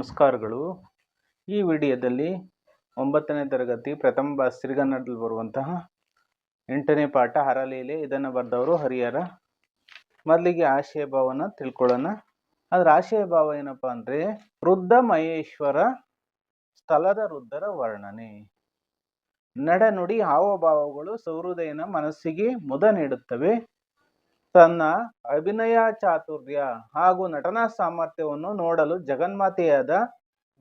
ನಮಸ್ಕಾರಗಳು. ಈ ವಿಡಿಯೋದಲ್ಲಿ ಒಂಬತ್ತನೇ ತರಗತಿ ಪ್ರಥಮ ಬಾ, ಸಿರಿಗನ್ನಡದಲ್ಲಿ ಬರುವಂತಹ ಎಂಟನೇ ಪಾಠ ಹರಲೀಲೆ ಇದನ್ನು ಬರೆದವರು ಹರಿಹರ. ಮೊದಲಿಗೆ ಆಶಯ ಭಾವನ ತಿಳ್ಕೊಳ್ಳೋಣ. ಅದರ ಆಶಯ ಭಾವ ಏನಪ್ಪ ಅಂದರೆ ವೃದ್ಧ ಮಹೇಶ್ವರ ಸ್ಥಳದ ವೃದ್ಧರ ವರ್ಣನೆ. ನಡೆನುಡಿ ಹಾವಭಾವಗಳು ಸಹೃದಯನ ಮನಸ್ಸಿಗೆ ಮುದ ನೀಡುತ್ತವೆ. ತನ್ನ ಅಭಿನಯ ಚಾತುರ್ಯ ಹಾಗೂ ನಟನಾ ಸಾಮರ್ಥ್ಯವನ್ನು ನೋಡಲು ಜಗನ್ಮಾತೆಯಾದ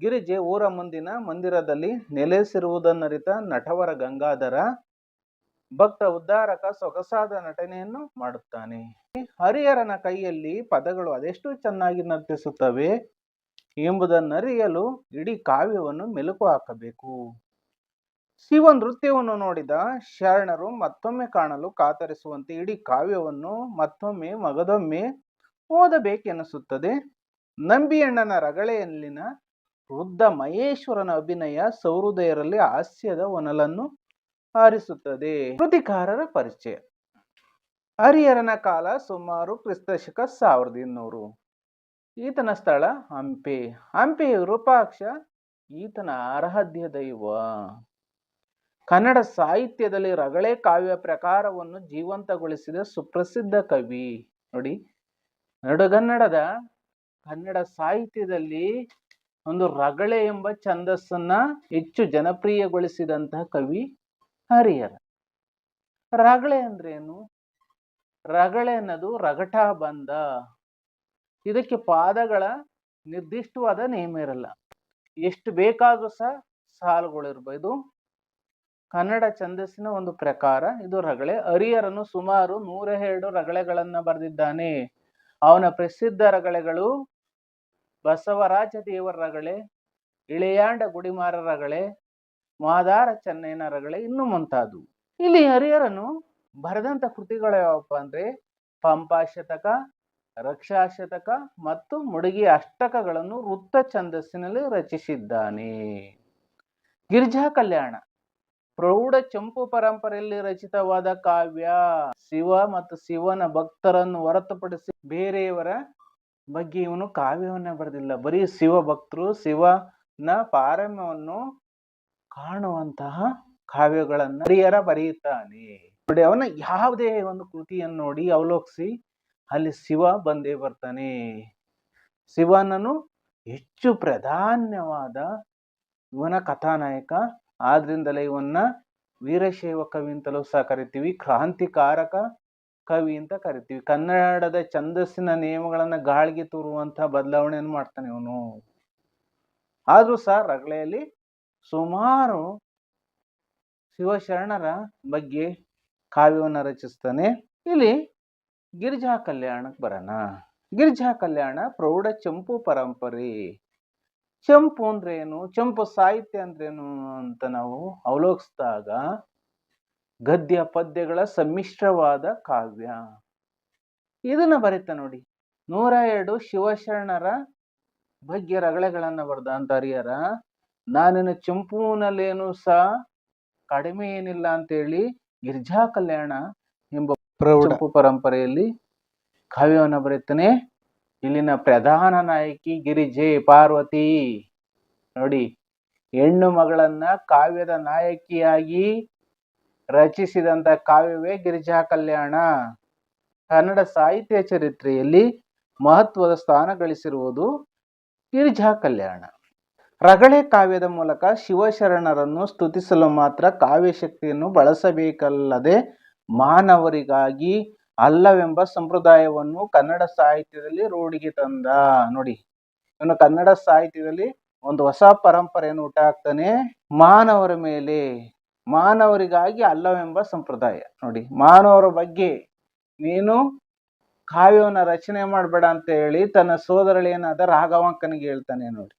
ಗಿರಿಜೆ ಊರ ಮುಂದಿನ ಮಂದಿರದಲ್ಲಿ ನೆಲೆಸಿರುವುದನ್ನರಿತ ನಟವರ ಗಂಗಾಧರ ಭಕ್ತ ಉದ್ಧಾರಕ ಸೊಗಸಾದ ನಟನೆಯನ್ನು ಮಾಡುತ್ತಾನೆ. ಹರಿಹರನ ಕೈಯಲ್ಲಿ ಪದಗಳು ಅದೆಷ್ಟು ಚೆನ್ನಾಗಿ ನರ್ತಿಸುತ್ತವೆ ಎಂಬುದನ್ನರಿಯಲು ಇಡೀ ಕಾವ್ಯವನ್ನು ಮೆಲುಕು ಹಾಕಬೇಕು. ಶಿವ ನೃತ್ಯವನ್ನು ನೋಡಿದ ಶರಣರು ಮತ್ತೊಮ್ಮೆ ಕಾಣಲು ಕಾತರಿಸುವಂತೆ ಇಡೀ ಕಾವ್ಯವನ್ನು ಮತ್ತೊಮ್ಮೆ ಮಗದೊಮ್ಮೆ ಓದಬೇಕೆನಿಸುತ್ತದೆ. ನಂಬಿಯಣ್ಣನ ರಗಳೆಯಲ್ಲಿನ ವೃದ್ಧ ಮಹೇಶ್ವರನ ಅಭಿನಯ ಸೌಹೃದಯರಲ್ಲಿ ಹಾಸ್ಯದ ಒನಲನ್ನು ಆರಿಸುತ್ತದೆ ಕೃತಿಕಾರರ ಪರಿಚಯ. ಹರಿಹರನ ಕಾಲ ಸುಮಾರು ಕ್ರಿಸ್ತಶಕ ಸಾವಿರದ ಇನ್ನೂರು. ಈತನ ಸ್ಥಳ ಹಂಪೆ. ಹಂಪೆಯ ವಿರೂಪಾಕ್ಷ ಈತನ ಆರಾಧ್ಯ ದೈವ. ಕನ್ನಡ ಸಾಹಿತ್ಯದಲ್ಲಿ ರಗಳೆ ಕಾವ್ಯ ಪ್ರಕಾರವನ್ನು ಜೀವಂತಗೊಳಿಸಿದ ಸುಪ್ರಸಿದ್ಧ ಕವಿ. ನೋಡಿ, ನಡುಗನ್ನಡದ ಕನ್ನಡ ಸಾಹಿತ್ಯದಲ್ಲಿ ಒಂದು ರಗಳೆ ಎಂಬ ಛಂದಸ್ಸನ್ನ ಹೆಚ್ಚು ಜನಪ್ರಿಯಗೊಳಿಸಿದಂತಹ ಕವಿ ಹರಿಹರ. ರಗಳೆ ಅಂದ್ರೇನು? ರಗಳೆ ಅನ್ನೋದು ರಗಟ ಬಂದ. ಇದಕ್ಕೆ ಪಾದಗಳ ನಿರ್ದಿಷ್ಟವಾದ ನೇಮ ಇರಲ್ಲ. ಎಷ್ಟು ಬೇಕಾದ್ರೂ ಸಹ ಸಾಲುಗಳಿರ್ಬೋದು. ಕನ್ನಡ ಛಂದಸ್ಸಿನ ಒಂದು ಪ್ರಕಾರ ಇದು ರಗಳೆ. ಹರಿಹರನು ಸುಮಾರು ನೂರ ಎರಡು ರಗಳೆಗಳನ್ನ ಬರೆದಿದ್ದಾನೆ. ಅವನ ಪ್ರಸಿದ್ಧ ರಗಳೆಗಳು ಬಸವರಾಜ ದೇವರ ರಗಳೆ, ಇಳೆಯಾಂಡ ಗುಡಿಮಾರ ರಗಳೆ, ಮಾದಾರ ಚೆನ್ನೈನ ರಗಳೆ ಇನ್ನು ಮುಂತಾದವು. ಇಲ್ಲಿ ಹರಿಹರನು ಬರೆದಂತ ಕೃತಿಗಳು ಯಾವಪ್ಪ ಅಂದ್ರೆ ಪಂಪಾಶತಕ, ರಕ್ಷಾಶತಕ ಮತ್ತು ಮುಡುಗಿ ಅಷ್ಟಕಗಳನ್ನು ವೃತ್ತ ಛಂದಸ್ಸಿನಲ್ಲಿ ರಚಿಸಿದ್ದಾನೆ. ಗಿರಿಜಾ ಕಲ್ಯಾಣ. ಪ್ರೌಢ ಚಂಪು ಪರಂಪರೆಯಲ್ಲಿ ರಚಿತವಾದ ಕಾವ್ಯ ಶಿವ ಮತ್ತು ಶಿವನ ಭಕ್ತರನ್ನು ಹೊರತುಪಡಿಸಿ ಬೇರೆಯವರ ಬಗ್ಗೆ ಇವನು ಕಾವ್ಯವನ್ನ ಬರೆದಿಲ್ಲ. ಬರೀ ಶಿವ ಭಕ್ತರು ಶಿವನ ಪಾರಮ್ಯವನ್ನು ಕಾಣುವಂತಹ ಕಾವ್ಯಗಳನ್ನ ಹರಿಹರ ಬರೆಯುತ್ತಾನೆ. ನೋಡಿ, ಅವನ ಯಾವುದೇ ಒಂದು ಕೃತಿಯನ್ನು ನೋಡಿ ಅವಲೋಕಿಸಿ ಅಲ್ಲಿ ಶಿವ ಬಂದೇ ಬರ್ತಾನೆ. ಶಿವನನು ಹೆಚ್ಚು ಪ್ರಧಾನ್ಯವಾದ ಇವನ ಕಥಾನಾಯಕ ಆದ್ರಿಂದಲೇ ಇವನ್ನ ವೀರಶೈವ ಕವಿ ಅಂತಲೂ ಸಹ ಕರಿತೀವಿ. ಕ್ರಾಂತಿಕಾರಕ ಕವಿ ಅಂತ ಕರಿತೀವಿ. ಕನ್ನಡದ ಛಂದಸ್ಸಿನ ನಿಯಮಗಳನ್ನ ಗಾಳಿಗೆ ತೂರುವಂತಹ ಬದಲಾವಣೆಯನ್ನು ಮಾಡ್ತಾನೆ ಇವನು. ಆದ್ರೂ ಸಹ ರಗಳೆಯಲ್ಲಿ ಸುಮಾರು ಶಿವಶರಣರ ಬಗ್ಗೆ ಕಾವ್ಯವನ್ನು ರಚಿಸ್ತಾನೆ. ಇಲ್ಲಿ ಗಿರಿಜಾ ಕಲ್ಯಾಣಕ್ಕೆ ಬರೋಣ. ಗಿರಿಜಾ ಕಲ್ಯಾಣ ಪ್ರೌಢ ಚಂಪು ಪರಂಪರೆ. ಚಂಪು ಅಂದ್ರೆ ಏನು? ಚಂಪು ಸಾಹಿತ್ಯ ಅಂದ್ರೇನು ಅಂತ ನಾವು ಅವಲೋಕಿಸಿದಾಗ ಗದ್ಯ ಪದ್ಯಗಳ ಸಮ್ಮಿಶ್ರವಾದ ಕಾವ್ಯ. ಇದನ್ನ ಬರೀತ ನೋಡಿ. ನೂರ ಎರಡು ಶಿವಶರಣರ ಬಗ್ಗೆ ರಗಳೆಗಳನ್ನ ಬರೆದ ಅಂತ ಹರಿಯರ ನಾನಿನ ಚಂಪುನಲ್ಲೇನು ಸಹ ಕಡಿಮೆ ಏನಿಲ್ಲ ಅಂತೇಳಿ ಗಿರ್ಜಾ ಕಲ್ಯಾಣ ಎಂಬ ಪ್ರೌಢ. ಪರಂಪರೆಯಲ್ಲಿ ಕಾವ್ಯವನ್ನ ಬರೀತಾನೆ ಇಲ್ಲಿನ ಪ್ರಧಾನ ನಾಯಕಿ ಗಿರಿಜೆ ಪಾರ್ವತಿ. ನೋಡಿ, ಹೆಣ್ಣು ಮಗಳನ್ನ ಕಾವ್ಯದ ನಾಯಕಿಯಾಗಿ ರಚಿಸಿದಂತ ಕಾವ್ಯವೇ ಗಿರಿಜಾ ಕಲ್ಯಾಣ. ಕನ್ನಡ ಸಾಹಿತ್ಯ ಚರಿತ್ರೆಯಲ್ಲಿ ಮಹತ್ವದ ಸ್ಥಾನ ಗಳಿಸಿರುವುದು ಗಿರಿಜಾ ಕಲ್ಯಾಣ. ರಗಳೆ ಕಾವ್ಯದ ಮೂಲಕ ಶಿವಶರಣರನ್ನು ಸ್ತುತಿಸಲು ಮಾತ್ರ ಕಾವ್ಯ ಶಕ್ತಿಯನ್ನು ಬಳಸಬೇಕಲ್ಲದೆ ಮಾನವರಿಗಾಗಿ ಅಲ್ಲವೆಂಬ ಸಂಪ್ರದಾಯವನ್ನು ಕನ್ನಡ ಸಾಹಿತ್ಯದಲ್ಲಿ ರೂಢಿಗೆ ತಂದ. ನೋಡಿ ಇವನು ಕನ್ನಡ ಸಾಹಿತ್ಯದಲ್ಲಿ ಒಂದು ಹೊಸ ಪರಂಪರೆಯನ್ನು ಹುಟ್ಟಾಕ್ತಾನೆ ಮಾನವರ ಮೇಲೆ, ಮಾನವರಿಗಾಗಿ ಅಲ್ಲವೆಂಬ ಸಂಪ್ರದಾಯ. ನೋಡಿ, ಮಾನವರ ಬಗ್ಗೆ ನೀನು ಕಾವ್ಯವನ್ನು ರಚನೆ ಮಾಡಬೇಡ ಅಂತ ಹೇಳಿ ತನ್ನ ಸೋದರಳೇನಾದ ರಾಘವಾಂಕನಿಗೆ ಹೇಳ್ತಾನೆ ನೋಡಿ.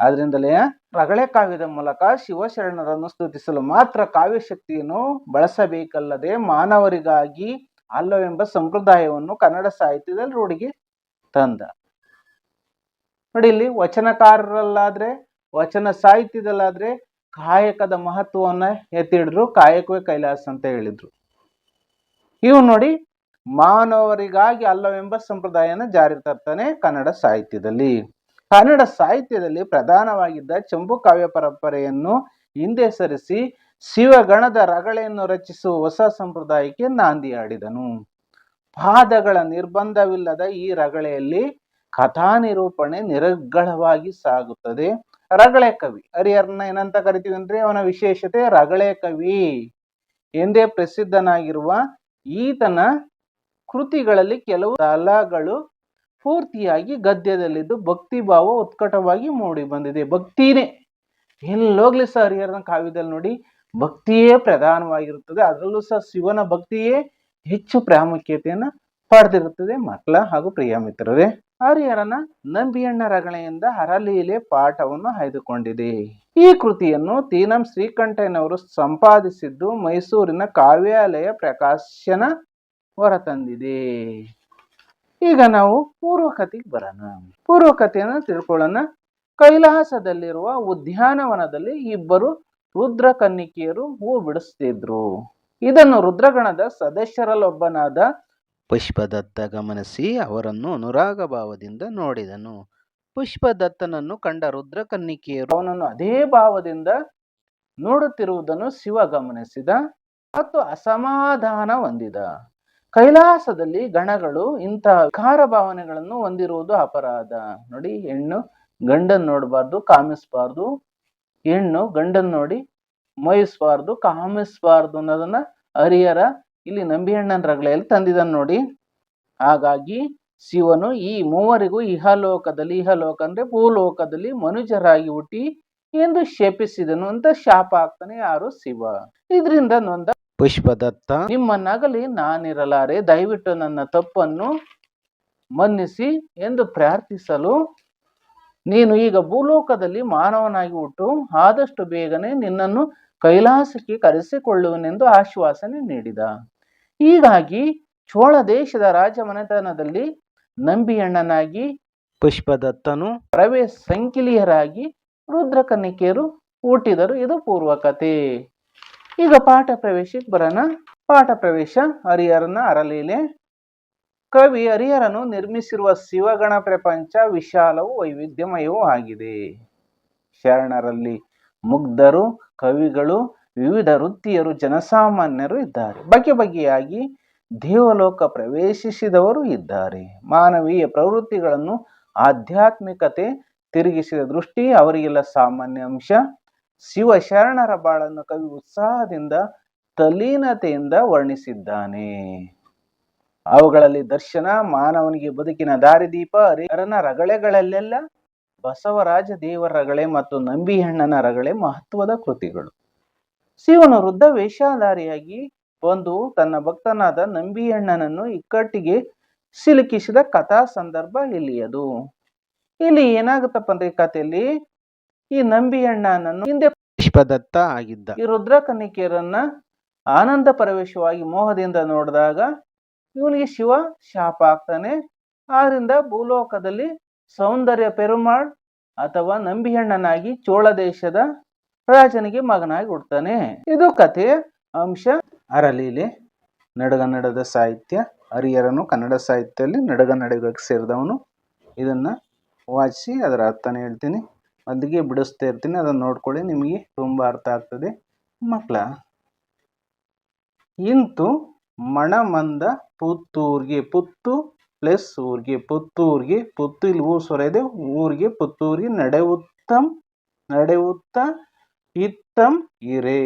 ಆದ್ರಿಂದಲೇ ರಗಳೆ ಕಾವ್ಯದ ಮೂಲಕ ಶಿವಶರಣರನ್ನು ಸ್ತುತಿಸಲು ಮಾತ್ರ ಕಾವ್ಯ ಶಕ್ತಿಯನ್ನು ಬಳಸಬೇಕಲ್ಲದೆ ಮಾನವರಿಗಾಗಿ ಅಲ್ಲವೆಂಬ ಸಂಪ್ರದಾಯವನ್ನು ಕನ್ನಡ ಸಾಹಿತ್ಯದಲ್ಲಿ ರೂಢಿಗೆ ತಂದ. ನೋಡಿ ಇಲ್ಲಿ ವಚನಕಾರರಲ್ಲಾದ್ರೆ, ವಚನ ಸಾಹಿತ್ಯದಲ್ಲಾದ್ರೆ ಕಾಯಕದ ಮಹತ್ವವನ್ನ ಎತ್ತಿಡಿದ್ರು, ಕಾಯಕವೇ ಕೈಲಾಸ ಅಂತ ಹೇಳಿದ್ರು. ಇವು ನೋಡಿ ಮಾನವರಿಗಾಗಿ ಅಲ್ಲವೆಂಬ ಸಂಪ್ರದಾಯನ ಜಾರಿ ತರ್ತಾನೆ ಕನ್ನಡ ಸಾಹಿತ್ಯದಲ್ಲಿ. ಕನ್ನಡ ಸಾಹಿತ್ಯದಲ್ಲಿ ಪ್ರಧಾನವಾಗಿದ್ದ ಚಂಬು ಕಾವ್ಯ ಪರಂಪರೆಯನ್ನು ಹಿಂದೆ ಸರಿಸಿ ಶಿವಗಣದ ರಗಳೆಯನ್ನು ರಚಿಸುವ ಹೊಸ ಸಂಪ್ರದಾಯಕ್ಕೆ ನಾಂದಿ ಆಡಿದನು ಪಾದಗಳ ನಿರ್ಬಂಧವಿಲ್ಲದ ಈ ರಗಳೆಯಲ್ಲಿ ಕಥಾ ನಿರೂಪಣೆ ನಿರರ್ಗಳವಾಗಿ ಸಾಗುತ್ತದೆ. ರಗಳೆ ಕವಿ, ಹರಿಹರನ ಏನಂತ ಕರಿತೀವಿ ಅಂದ್ರೆ ಅವನ ವಿಶೇಷತೆ ರಗಳೆ ಕವಿ. ಎಂದೇ ಪ್ರಸಿದ್ಧನಾಗಿರುವ ಈತನ ಕೃತಿಗಳಲ್ಲಿ ಕೆಲವು ತಲಗಳು ಪೂರ್ತಿಯಾಗಿ ಗದ್ಯದಲ್ಲಿದ್ದು ಭಕ್ತಿ ಭಾವ ಉತ್ಕಟವಾಗಿ ಮೂಡಿ ಬಂದಿದೆ ಭಕ್ತಿನೇ. ಎಲ್ಲೋಗ್ಲಿ ಸರ್ ಹರಿಹರನ ಕಾವ್ಯದಲ್ಲಿ ನೋಡಿ ಭಕ್ತಿಯೇ ಪ್ರಧಾನವಾಗಿರುತ್ತದೆ. ಅದರಲ್ಲೂ ಸಹ ಶಿವನ ಭಕ್ತಿಯೇ ಹೆಚ್ಚು ಪ್ರಾಮುಖ್ಯತೆಯನ್ನು ಪಡೆದಿರುತ್ತದೆ ಮಕ್ಕಳ ಹಾಗೂ ಪ್ರಿಯ ಮಿತ್ರರೇ. ಹರಿಹರನ ನಂಬಿಯಣ್ಣ ರಗಳೆಯಿಂದ ಹರಲೀಲೆ ಪಾಠವನ್ನು ಆಯ್ದುಕೊಂಡಿದೆ. ಈ ಕೃತಿಯನ್ನು ತೀನಂ ಶ್ರೀಕಂಠಯ್ಯನವರು ಸಂಪಾದಿಸಿದ್ದು ಮೈಸೂರಿನ ಕಾವ್ಯಾಲಯ ಪ್ರಕಾಶನ ಹೊರತಂದಿದೆ. ಈಗ ನಾವು ಪೂರ್ವಕತೆಗೆ ಬರೋಣ. ಪೂರ್ವಕತೆಯನ್ನು ತಿಳ್ಕೊಳ್ಳೋಣ. ಕೈಲಾಸದಲ್ಲಿರುವ ಉದ್ಯಾನವನದಲ್ಲಿ ಇಬ್ಬರು ರುದ್ರ ಕನ್ನಿಕೆಯರು ಹೂ ಬಿಡಿಸ್ತಿದ್ರು. ಇದನ್ನು ರುದ್ರಗಣದ ಸದಸ್ಯರಲ್ಲೊಬ್ಬನಾದ ಪುಷ್ಪದತ್ತ ಗಮನಿಸಿ ಅವರನ್ನು ಅನುರಾಗ ಭಾವದಿಂದ ನೋಡಿದನು. ಪುಷ್ಪದತ್ತನನ್ನು ಕಂಡ ರುದ್ರ ಕನ್ನಿಕೆಯರು ಅವನನ್ನು ಅದೇ ಭಾವದಿಂದ ನೋಡುತ್ತಿರುವುದನ್ನು ಶಿವ ಗಮನಿಸಿದ ಮತ್ತು ಅಸಮಾಧಾನ ಹೊಂದಿದ. ಕೈಲಾಸದಲ್ಲಿ ಗಣಗಳು ಇಂತಹ ವಿಕಾರ ಭಾವನೆಗಳನ್ನು ಹೊಂದಿರುವುದು ಅಪರಾಧ. ನೋಡಿ ಹೆಣ್ಣು ಗಂಡನ್ನು ನೋಡಬಾರ್ದು, ಕಾಮಿಸ್ಬಾರ್ದು ಹೆಣ್ಣು ಗಂಡನ್ ನೋಡಿ ಮಯಿಸ್ಬಾರ್ದು ಕಾಮಿಸಬಾರ್ದು ಅನ್ನೋದನ್ನ ಹರಿಹರ ಇಲ್ಲಿ ನಂಬಿಹಣ್ಣನ ರಗಳೆಯಲ್ಲಿ ತಂದಿದ್ದಾನೆ ನೋಡಿ. ಹಾಗಾಗಿ ಶಿವನು ಈ ಮೂವರಿಗೂ ಇಹಲೋಕದಲ್ಲಿ, ಇಹಲೋಕ ಅಂದ್ರೆ ಭೂಲೋಕದಲ್ಲಿ ಮನುಜರಾಗಿ ಹುಟ್ಟಿ ಎಂದು ಶಪಿಸಿದನು ಅಂತ ಶಾಪ ಆಗ್ತಾನೆ ಯಾರು? ಶಿವ. ಇದರಿಂದ ನೊಂದ ಪುಷ್ಪದತ್ತ. ನಿಮ್ಮ ನಗಲಿ ನಾನಿರಲಾರೆ, ದಯವಿಟ್ಟು ನನ್ನ ತಪ್ಪನ್ನು ಮನ್ನಿಸಿ ಎಂದು ಪ್ರಾರ್ಥಿಸಲು ನೀನು ಈಗ ಭೂಲೋಕದಲ್ಲಿ ಮಾನವನಾಗಿ ಹುಟ್ಟು ಆದಷ್ಟು ಬೇಗನೆ ನಿನ್ನನ್ನು ಕೈಲಾಸಕ್ಕೆ ಕರೆಸಿಕೊಳ್ಳುವನೆಂದು ಆಶ್ವಾಸನೆ ನೀಡಿದ. ಹೀಗಾಗಿ ಚೋಳ ದೇಶದ ರಾಜಮನೆತನದಲ್ಲಿ ನಂಬಿಯಣ್ಣನಾಗಿ, ಪುಷ್ಪದತ್ತನು ಪ್ರವೇಶ ಸಂಕಿಲಿಯರಾಗಿ ರುದ್ರಕನ್ನಿಕೆಯರು ಹುಟ್ಟಿದರು. ಇದು ಪೂರ್ವಕತೆ. ಈಗ ಪಾಠ ಪ್ರವೇಶಕ್ಕೆ ಬರೋಣ. ಪಾಠ ಪ್ರವೇಶ ಹರಿಹರನ ಅರಲೀಲೆ. ಕವಿ ಹರಿಹರನು ನಿರ್ಮಿಸಿರುವ ಶಿವಗಣ ಪ್ರಪಂಚ ವಿಶಾಲವೂ ವೈವಿಧ್ಯಮಯವೂ ಆಗಿದೆ. ಶರಣರಲ್ಲಿ ಮುಗ್ಧರು, ಕವಿಗಳು, ವಿವಿಧ ವೃತ್ತಿಯರು, ಜನಸಾಮಾನ್ಯರು ಇದ್ದಾರೆ. ಬಗೆ ಬಗೆಯಾಗಿ ದೇವಲೋಕ ಪ್ರವೇಶಿಸಿದವರು ಇದ್ದಾರೆ. ಮಾನವೀಯ ಪ್ರವೃತ್ತಿಗಳನ್ನು ಆಧ್ಯಾತ್ಮಿಕತೆ ತಿರುಗಿಸಿದ ದೃಷ್ಟಿ ಅವರಿಗೆಲ್ಲ ಸಾಮಾನ್ಯ ಅಂಶ. ಶಿವ ಶರಣರ ಬಾಳನ್ನು ಕವಿ ಉತ್ಸಾಹದಿಂದ, ತಲೀನತೆಯಿಂದ ವರ್ಣಿಸಿದ್ದಾನೆ. ಅವುಗಳಲ್ಲಿ ದರ್ಶನ, ಮಾನವನಿಗೆ ಬದುಕಿನ ದಾರಿದೀಪ ಹರಿಹರನ ರಗಳೆಗಳಲ್ಲೆಲ್ಲ ಬಸವರಾಜ ದೇವರ ರಗಳೆ ಮತ್ತು ನಂಬಿಹಣ್ಣನ ರಗಳೆ ಮಹತ್ವದ ಕೃತಿಗಳು. ಶಿವನು ವೃದ್ಧ ವೇಷಧಾರಿಯಾಗಿ ಬಂದು ತನ್ನ ಭಕ್ತನಾದ ನಂಬಿಯಣ್ಣನನ್ನು ಇಕ್ಕಟ್ಟಿಗೆ ಸಿಲುಕಿಸಿದ ಕಥಾ ಸಂದರ್ಭ ಇಲ್ಲಿಯದು. ಇಲ್ಲಿ ಏನಾಗುತ್ತಪ್ಪ ಅಂದ್ರೆ ಕಥೆಯಲ್ಲಿ ಈ ನಂಬಿಯಣ್ಣನನ್ನು ಹಿಂದೆ ಪುಷ್ಪದತ್ತ ಆಗಿದ್ದ. ಈ ರುದ್ರ ಕನ್ನಿಕೆಯರನ್ನ ಆನಂದ ಪರವೇಶವಾಗಿ ಮೋಹದಿಂದ ನೋಡಿದಾಗ ಇವನಿಗೆ ಶಿವ ಶಾಪ ಆಗ್ತಾನೆ. ಆದ್ರಿಂದ ಭೂಲೋಕದಲ್ಲಿ ಸೌಂದರ್ಯ ಪೆರುಮಾಳ್ ಅಥವಾ ನಂಬಿಹಣ್ಣನಾಗಿ ಚೋಳ ದೇಶದ ರಾಜನಿಗೆ ಮಗನಾಗಿ ಹುಡ್ತಾನೆ. ಇದು ಕಥೆಯ ಅಂಶ ಅರಲೀಲೆ. ನಡಗನ್ನಡದ ಸಾಹಿತ್ಯ. ಹರಿಹರನು ಕನ್ನಡ ಸಾಹಿತ್ಯದಲ್ಲಿ ನಡಗನ್ನಡಗಕ್ಕೆ ಸೇರಿದವನು. ಇದನ್ನ ವಾಚಿಸಿ, ಅದರ ಅರ್ಥನ ಹೇಳ್ತೀನಿ. ಅಲ್ಲಿಗೆ ಬಿಡಿಸ್ತಾ ಇರ್ತೀನಿ. ಅದನ್ನು ನೋಡ್ಕೊಳ್ಳಿ, ನಿಮಗೆ ತುಂಬ ಅರ್ಥ ಆಗ್ತದೆ. ಮಕ್ಕಳ ಇಂತು ಮಣಮಂದ ಪುತ್ತೂರ್ಗೆ ಪುತ್ತು ಪ್ಲಸ್ ಊರ್ಗೆ ಪುತ್ತೂರ್ಗೆ ಪುತ್ತು ಇಲ್ಲಿ ಊರು ಸ್ವರ ಇದೆ. ಊರಿಗೆ ಪುತ್ತೂರಿಗೆ ನಡೆಯುತ್ತಂ ನಡೆಯುತ್ತ ಇತ್ತಂ ಇರೆ.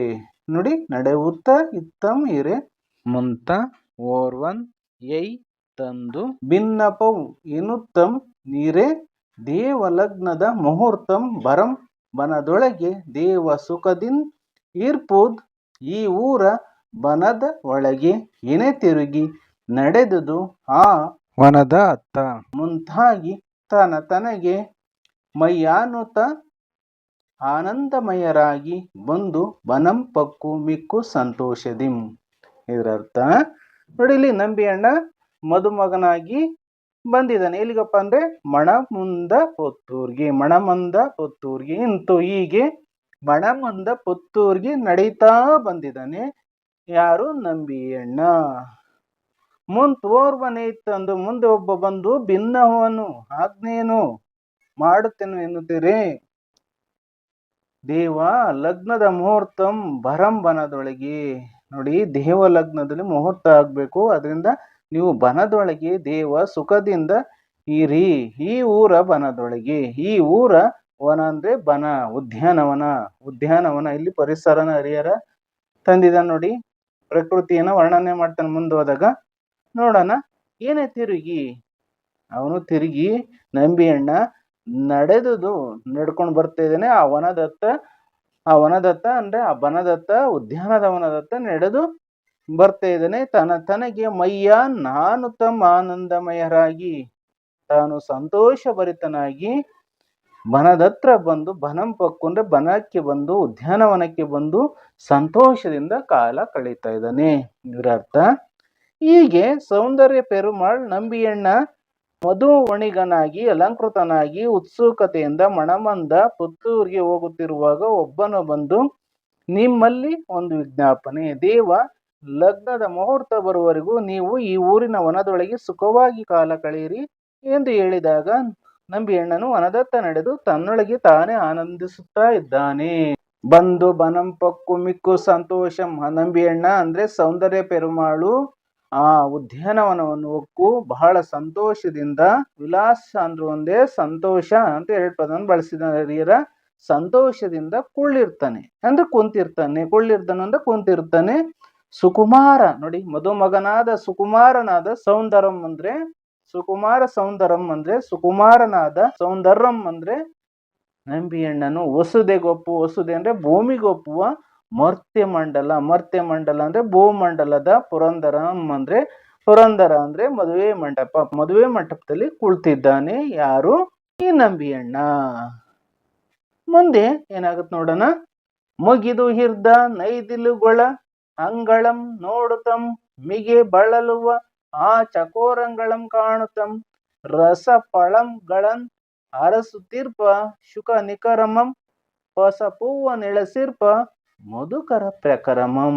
ನೋಡಿ ನಡೆಯುತ್ತ ಇತ್ತಂ ಇರೆ. ಮುಂತ, ಓರ್ವನ್, ಎಯ್, ತಂದು. ಭಿನ್ನಪವು ಇನುತ್ತಂ ನೀರೆ. ದೇವಲಗ್ನದ ಮುಹೂರ್ತಂ, ಬರಂ, ಬನದೊಳಗೆ ದೇವ ಸುಖದಿನ್, ಇರ್ಪುದ್, ಈ ಊರ ಬನದ ಒಳಗೆ ಎನೆ ತಿರುಗಿ. ನಡೆದುದು ಆ ವನದ ಅತ್ತ. ಮುಂತಾಗಿ ತನ ತನಗೆ ಮೈಯಾನುತ ಆನಂದಮಯರಾಗಿ ಬಂದು ಬನಂಪಕ್ಕು ಮಿಕ್ಕು ಸಂತೋಷದಿಂ. ಇದರರ್ಥ, ನೋಡಿ ಇಲ್ಲಿ ನಂಬಿಯಣ್ಣ ಮದುಮಗನಾಗಿ ಬಂದಿದ್ದಾನೆ. ಎಲ್ಲಿಗಪ್ಪ ಅಂದ್ರೆ ಮಣಮುಂದ ಪುತ್ತೂರ್ಗೆ, ಮಣಮಂದ ಪುತ್ತೂರ್ಗೆ. ಇಂತು ಹೀಗೆ ಮಣಮಂದ ಪುತ್ತೂರ್ಗೆ ನಡೀತಾ ಬಂದಿದ್ದಾನೆ. ಯಾರು ನಂಬಿಯಣ್ಣ? ಮುಂತೋರ್ವನೇ ತಂದು ಮುಂದೆ ಒಬ್ಬ ಬಂದು, ಭಿನ್ನವನು ಆಜ್ಞೇನು ಮಾಡುತ್ತೇನು ಎನ್ನುತ್ತೀರಿ? ದೇವ, ಲಗ್ನದ ಮುಹೂರ್ತಂ ಭರಂ ಬನದೊಳಗೆ ನೋಡಿ, ದೇವ ಲಗ್ನದಲ್ಲಿ ಮುಹೂರ್ತ ಆಗ್ಬೇಕು. ಅದರಿಂದ ನೀವು ಬನದೊಳಗೆ ದೇವ ಸುಖದಿಂದ ಇರಿ. ಈ ಊರ ಬನದೊಳಗೆ, ಈ ಊರ ವನ ಅಂದ್ರೆ ಬನ, ಉದ್ಯಾನವನ. ಉದ್ಯಾನವನ ಇಲ್ಲಿ ಪರಿಸರನ ಹರಿಹರ ತಂದಿದ ನೋಡಿ. ಪ್ರಕೃತಿಯನ್ನ ವರ್ಣನೆ ಮಾಡ್ತಾನೆ ಮುಂದೋದಾಗ ನೋಡೋಣ. ಏನೇ ತಿರುಗಿ? ಅವನು ತಿರುಗಿ, ನಂಬಿಯಣ್ಣ, ನಡೆದುದು ನಡ್ಕೊಂಡು ಬರ್ತಾ ಇದ್ದಾನೆ. ಆ ವನದತ್ತ ಆ ವನದತ್ತ ಅಂದ್ರೆ ಆ ಬನದತ್ತ, ಉದ್ಯಾನದ ವನದತ್ತ ನಡೆದು ಬರ್ತಾ ಇದ್ದಾನೆ. ತನ, ತನಗೆ ಮಯ್ಯ ನಾನು ತಮ್ಮ ಆನಂದಮಯರಾಗಿ, ತಾನು ಸಂತೋಷ ಭರಿತನಾಗಿ ಬನದತ್ರ ಬಂದು, ಬನಂ ಪಕ್ಕೊಂಡ್ರೆ ಬನಕ್ಕೆ ಬಂದು, ಉದ್ಯಾನವನಕ್ಕೆ ಬಂದು ಸಂತೋಷದಿಂದ ಕಾಲ ಕಳೀತಾ ಇದ್ದಾನೆ. ಇದರ ಅರ್ಥ ಹೀಗೆ ಸೌಂದರ್ಯ ಪೆರುಮಾಳ್ ನಂಬಿಯಣ್ಣ ಮಧುವಣಿಗನಾಗಿ, ಅಲಂಕೃತನಾಗಿ, ಉತ್ಸುಕತೆಯಿಂದ ಮಣಮಂದ ಪುತ್ತೂರಿಗೆ ಹೋಗುತ್ತಿರುವಾಗ ಒಬ್ಬನು ಬಂದು, ನಿಮ್ಮಲ್ಲಿ ಒಂದು ವಿಜ್ಞಾಪನೆ. ದೇವ, ಲಗ್ನದ ಮುಹೂರ್ತ ಬರುವವರೆಗೂ ನೀವು ಈ ಊರಿನ ವನದೊಳಗೆ ಸುಖವಾಗಿ ಕಾಲ ಕಳೆಯಿರಿ ಎಂದು ಹೇಳಿದಾಗ ನಂಬಿಯಣ್ಣನು ವನದತ್ತ ನಡೆದು ತನ್ನೊಳಗೆ ತಾನೇ ಆನಂದಿಸುತ್ತಾ ಇದ್ದಾನೆ. ಬಂದು ಬನಂಪಕ್ಕು ಮಿಕ್ಕು ಸಂತೋಷಂ. ನಂಬಿಯಣ್ಣ ಅಂದ್ರೆ ಸೌಂದರ್ಯ ಪೆರುಮಾಳು ಆ ಉದ್ಯಾನವನವನ್ನು ಒಕ್ಕು ಬಹಳ ಸಂತೋಷದಿಂದ ವಿಲಾಸ ಅಂದ್ರು ಒಂದೇ ಸಂತೋಷ ಅಂತ ಎರಡು ಪದವನ್ನು ಬಳಸಿದ ಹರಿಯರ. ಸಂತೋಷದಿಂದ ಕುಳ್ಳಿರ್ತಾನೆ ಅಂದ್ರೆ ಕುಂತಿರ್ತಾನೆ. ಕುಳ್ಳಿರ್ತಾನೆ ಅಂದ್ರೆ ಕುಂತಿರ್ತಾನೆ. ಸುಕುಮಾರ ನೋಡಿ ಮಧುಮಗನಾದ ಸುಕುಮಾರನಾದ ಸೌಂದರಂ ಅಂದ್ರೆ ಸುಕುಮಾರ ಸೌಂದರಂ ಅಂದ್ರೆ ಸುಕುಮಾರನಾದ ಸೌಂದರಂ ಅಂದ್ರೆ ನಂಬಿಯಣ್ಣನು. ವಸುದೆಗೊಪ್ಪು ವಸುದೆ ಅಂದ್ರೆ ಭೂಮಿಗೊಪ್ಪುವ ಮರ್ತ್ಯ ಮಂಡಲ ಮರ್ತ್ಯ ಮಂಡಲ ಅಂದ್ರೆ ಭೂಮಂಡಲದ ಪುರಂದರಂ ಅಂದ್ರೆ ಪುರಂದರ ಅಂದ್ರೆ ಮದುವೆ ಮಂಟಪ. ಮದುವೆ ಮಂಟಪದಲ್ಲಿ ಕುಳ್ತಿದ್ದಾನೆ ಯಾರು? ಈ ನಂಬಿಯಣ್ಣ. ಮುಂದೆ ಏನಾಗುತ್ತೆ ನೋಡೋಣ. ಮುಗಿದು ಹಿರ್ದ ನೈದಿಲುಗೊಳ ಅಂಗಳಂ ನೋಡುತ್ತಂ ಮಿಗೆ ಬಳಲುವ ಆ ಚಕೋರಂಗಳಂ ಕಾಣುತ್ತಂ ರಸ ಪಳಂಗಳನ್ ಅರಸುತ್ತಿರ್ಪ ಶುಕ ನಿಕರಮಂ ಹೊಸ ಪೂವ ನೆಳಸಿರ್ಪ ಮಧುಕರ ಪ್ರಕರಮಂ.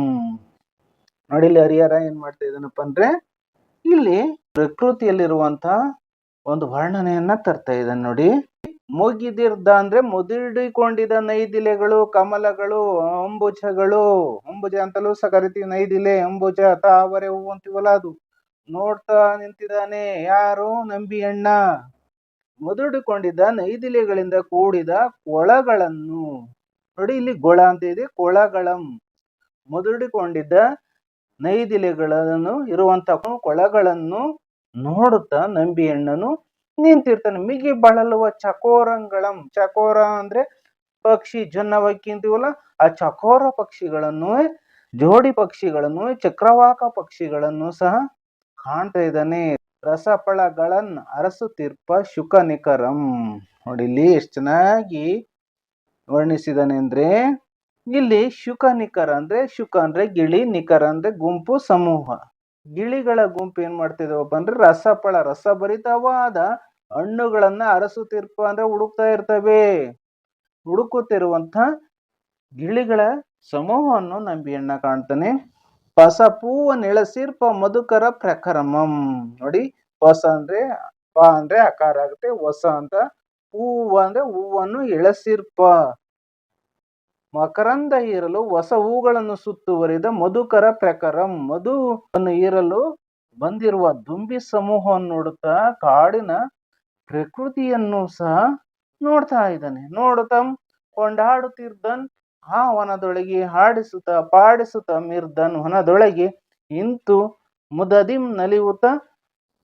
ನೋಡಿ ಇಲ್ಲಿ ಹರಿಹರ ಏನ್ ಮಾಡ್ತಾ ಇದ್ದಾನಪ್ಪ ಅಂದ್ರೆ, ಇಲ್ಲಿ ಪ್ರಕೃತಿಯಲ್ಲಿರುವಂತ ಒಂದು ವರ್ಣನೆಯನ್ನ ತರ್ತಾ ಇದ್ದಾನೆ ನೋಡಿ. ಮುಗಿದಿರ್ದ ಅಂದ್ರೆ ಮುದಿಡಿಕೊಂಡಿದ್ದ ನೈದಿಲೆಗಳು, ಕಮಲಗಳು, ಅಂಬುಜಗಳು. ಅಂಬುಜ ಅಂತಲೂ ಸಹ ಕರಿತೀವಿ, ನೈದಿಲೆ, ಅಂಬುಜ, ತಾವರೆ, ಹೂವು ಅಂತೀವಲ್ಲ ಅದು. ನೋಡ್ತಾ ನಿಂತಿದ್ದಾನೆ ಯಾರು? ನಂಬಿ ಅಣ್ಣ ಮುದುಡಿಕೊಂಡಿದ್ದ ನೈದಿಲೆಗಳಿಂದ ಕೂಡಿದ ಕೊಳಗಳನ್ನು. ನೋಡಿ ಇಲ್ಲಿ ಗೊಳ ಅಂತ ಇದೆ. ಕೊಳಗಳಂ ಮುದುಡಿಕೊಂಡಿದ್ದ ನೈದಿಲೆಗಳನ್ನು ಇರುವಂತ ಕೊಳಗಳನ್ನು ನೋಡುತ್ತಾ ನಂಬಿಯಣ್ಣನು ನಿಂತಿರ್ತಾನೆ. ಮಿಗಿ ಬಳಲುವ ಚಕೋರಂಗಳಂ. ಚಕೋರ ಅಂದ್ರೆ ಪಕ್ಷಿ ಜನ್ನವಕ್ಕಿ ಅಂತೀವಲ್ಲ, ಆ ಚಕೋರ ಪಕ್ಷಿಗಳನ್ನು, ಜೋಡಿ ಪಕ್ಷಿಗಳನ್ನು, ಚಕ್ರವಾಕ ಪಕ್ಷಿಗಳನ್ನು ಸಹ ಕಾಣ್ತಾ ಇದ್ದಾನೆ. ರಸಫಳಗಳನ್ನ ಅರಸುತ್ತಿರ್ಪ ಶುಕನಿಕರಂ. ನೋಡಿ ಇಲ್ಲಿ ಎಷ್ಟು ಚೆನ್ನಾಗಿ ವರ್ಣಿಸಿದಾನೆ ಅಂದ್ರೆ ಇಲ್ಲಿ ಶುಕ ನಿಖರ ಅಂದ್ರೆ ಶುಕ ಅಂದ್ರೆ ಗಿಳಿ, ನಿಖರ ಅಂದ್ರೆ ಗುಂಪು, ಸಮೂಹ. ಗಿಳಿಗಳ ಗುಂಪು ಏನ್ ಮಾಡ್ತಿದಾವಪ್ಪ ಅಂದ್ರೆ ರಸಫಳ, ರಸಭರಿತವಾದ ಹಣ್ಣುಗಳನ್ನ ಅರಸುತ್ತಿರ್ಪ ಅಂದ್ರೆ ಹುಡುಕ್ತಾ ಇರ್ತವೆ. ಹುಡುಕುತ್ತಿರುವಂತ ಗಿಳಿಗಳ ಸಮೂಹವನ್ನು ನಂಬಿಯಣ್ಣ ಕಾಣ್ತಾನೆ. ಪಸ ಪೂವ ನೆಳಸಿರ್ಪ ಮಧುಕರ ಪ್ರಕರಮಂ ನೋಡಿ ಹೊಸ ಅಂದ್ರೆ ಪ ಅಂದ್ರೆ ಅಕಾರ ಆಗುತ್ತೆ ಹೊಸ ಅಂತ ಹೂವು ಅಂದ್ರೆ ಹೂವನ್ನು ಎಳಸಿರ್ಪ. ಮಕರಂದ ಇರಲು ಹೊಸ ಹೂಗಳನ್ನು ಸುತ್ತುವರಿದ ಮಧುಕರ ಪ್ರಕಾರ. ಮಧುವನ್ನು ಇರಲು ಬಂದಿರುವ ದುಂಬಿ ಸಮೂಹವನ್ನು ನೋಡುತ್ತಾ ಕಾಡಿನ ಪ್ರಕೃತಿಯನ್ನು ಸಹ ನೋಡ್ತಾ ಇದ್ದಾನೆ. ನೋಡುತ್ತಾ ಕೊಂಡಾಡುತ್ತಿರ್ದನ್ ಆ ವನದೊಳಗೆ ಹಾಡಿಸುತ್ತ ಪಾಡಿಸುತ್ತ ಮಿರ್ದನ್ ವನದೊಳಗೆ ಇಂತು ಮುದದಿಂ ನಲಿಯುತ್ತ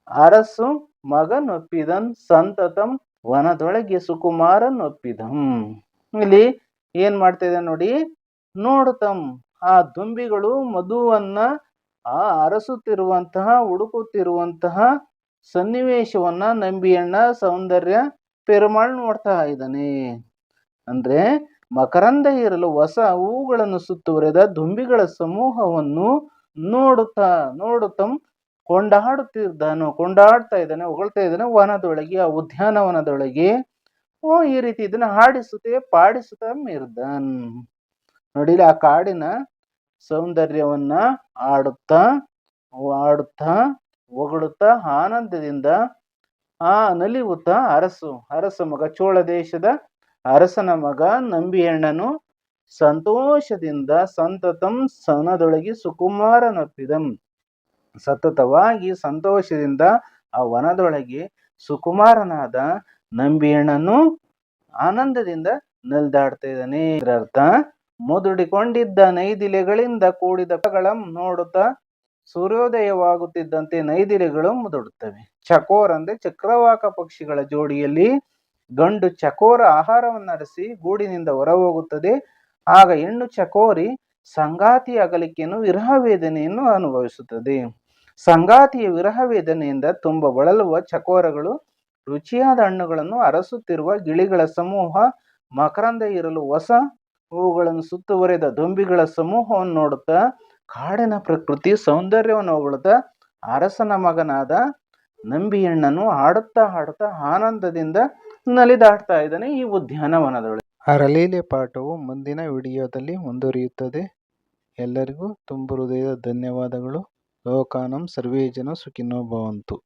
ಅರಸು ಮಗನೊಪ್ಪಿದನ್, ಸಂತತಂ ವನದೊಳಗೆ ಸುಕುಮಾರನೊಪ್ಪಿದಂ ಇಲ್ಲಿ ಏನ್ ಮಾಡ್ತಾ ಇದೆ ನೋಡಿ, ನೋಡುತ್ತಂ. ಆ ದುಂಬಿಗಳು ಮಧುವನ್ನ ಆ ಅರಸುತ್ತಿರುವಂತಹ ಹುಡುಕುತ್ತಿರುವಂತಹ ಸನ್ನಿವೇಶವನ್ನ ನಂಬಿಯಣ್ಣ ಸೌಂದರ್ಯ ಪೆರುಮಾಳ್ ನೋಡ್ತಾ ಇದ್ದಾನೆ. ಅಂದ್ರೆ ಮಕರಂದ ಇರಲು ಹೊಸ ಹೂಗಳನ್ನು ಸುತ್ತುವರೆದ ದುಂಬಿಗಳ ಸಮೂಹವನ್ನು ನೋಡುತ್ತಾ, ನೋಡುತ್ತಂ. ಕೊಂಡಾಡುತ್ತಿದ್ದಾನು, ಕೊಂಡಾಡ್ತಾ ಇದ್ದಾನೆ, ಹೊಗಳ್ತಾ ಇದ್ದಾನೆ ವನದೊಳಗೆ, ಆ ಉದ್ಯಾನವನದೊಳಗೆ, ಓ, ಈ ರೀತಿ ಇದನ್ನ ಹಾಡಿಸುತ್ತೆ, ಪಾಡಿಸುತ್ತಾ ಮಿರ್ದನ್. ನೋಡಿಲ್ಲ, ಆ ಕಾಡಿನ ಸೌಂದರ್ಯವನ್ನ ಆಡುತ್ತಾ ಆಡುತ್ತಾ ಹೊಗಳುತ್ತಾ, ಆನಂದದಿಂದ, ಆ ನಲಿವುತ್ತ, ಅರಸು, ಅರಸ ಮಗ, ಚೋಳ ದೇಶದ ಅರಸನ ಮಗ, ನಂಬಿಯಣ್ಣನು ಸಂತೋಷದಿಂದ ಸಂತತಂ ಸನದೊಳಗೆ ಸುಕುಮಾರನೊಪ್ಪಿದಂ. ಸತತವಾಗಿ ಸಂತೋಷದಿಂದ ಆ ವನದೊಳಗೆ ಸುಕುಮಾರನಾದ ನಂಬಿಯಣ್ಣನು ಆನಂದದಿಂದ ನಲ್ದಾಡ್ತಾ ಇದ್ದಾನೆ. ಇದರರ್ಥ, ಮುದುಡಿಕೊಂಡಿದ್ದ ನೈದಿಲೆಗಳಿಂದ ಕೂಡಿದ ಗಳಂ ನೋಡುತ್ತಾ ಸೂರ್ಯೋದಯವಾಗುತ್ತಿದ್ದಂತೆ ನೈದಿಲೆಗಳು ಮುದುಡುತ್ತವೆ. ಚಕೋರ್ ಅಂದ್ರೆ ಚಕ್ರವಾಕ ಪಕ್ಷಿಗಳ ಜೋಡಿಯಲ್ಲಿ ಗಂಡು ಚಕೋರ ಆಹಾರವನ್ನು ಅರಸಿ ಗೂಡಿನಿಂದ ಹೊರಹೋಗುತ್ತದೆ. ಆಗ ಹೆಣ್ಣು ಚಕೋರಿ ಸಂಗಾತಿ ಅಗಲಿಕೆಯನ್ನು ವಿರಹ ವೇದನೆಯನ್ನು ಅನುಭವಿಸುತ್ತದೆ. ಸಂಗಾತಿಯ ವಿರಹ ವೇದನೆಯಿಂದ ತುಂಬ ಬಳಲುವ ಚಕೋರಗಳು, ರುಚಿಯಾದ ಹಣ್ಣುಗಳನ್ನು ಅರಸುತ್ತಿರುವ ಗಿಳಿಗಳ ಸಮೂಹ, ಮಕರಂದ ಇರಲು ಹೊಸ ಹೂಗಳನ್ನು ಸುತ್ತುವರೆದ ದುಂಬಿಗಳ ಸಮೂಹವನ್ನು ನೋಡುತ್ತಾ, ಕಾಡಿನ ಪ್ರಕೃತಿ ಸೌಂದರ್ಯವನ್ನು ಹೊಗಳುತ್ತಾ, ಅರಸನ ಮಗನಾದ ನಂಬಿಯಣ್ಣನು ಹಾಡುತ್ತಾ ಹಾಡುತ್ತಾ ಆನಂದದಿಂದ ನಲಿದಾಡ್ತಾ ಇದ್ದಾನೆ ಈ ಉದ್ಯಾನವನದೊಳಗೆ. ಅರಲೀಲೆ ಪಾಠವು ಮುಂದಿನ ವಿಡಿಯೋದಲ್ಲಿ ಮುಂದುವರಿಯುತ್ತದೆ. ಎಲ್ಲರಿಗೂ ತುಂಬು ಹೃದಯದ ಧನ್ಯವಾದಗಳು. లోకానం సర్వే జన సుఖినో భవంతు.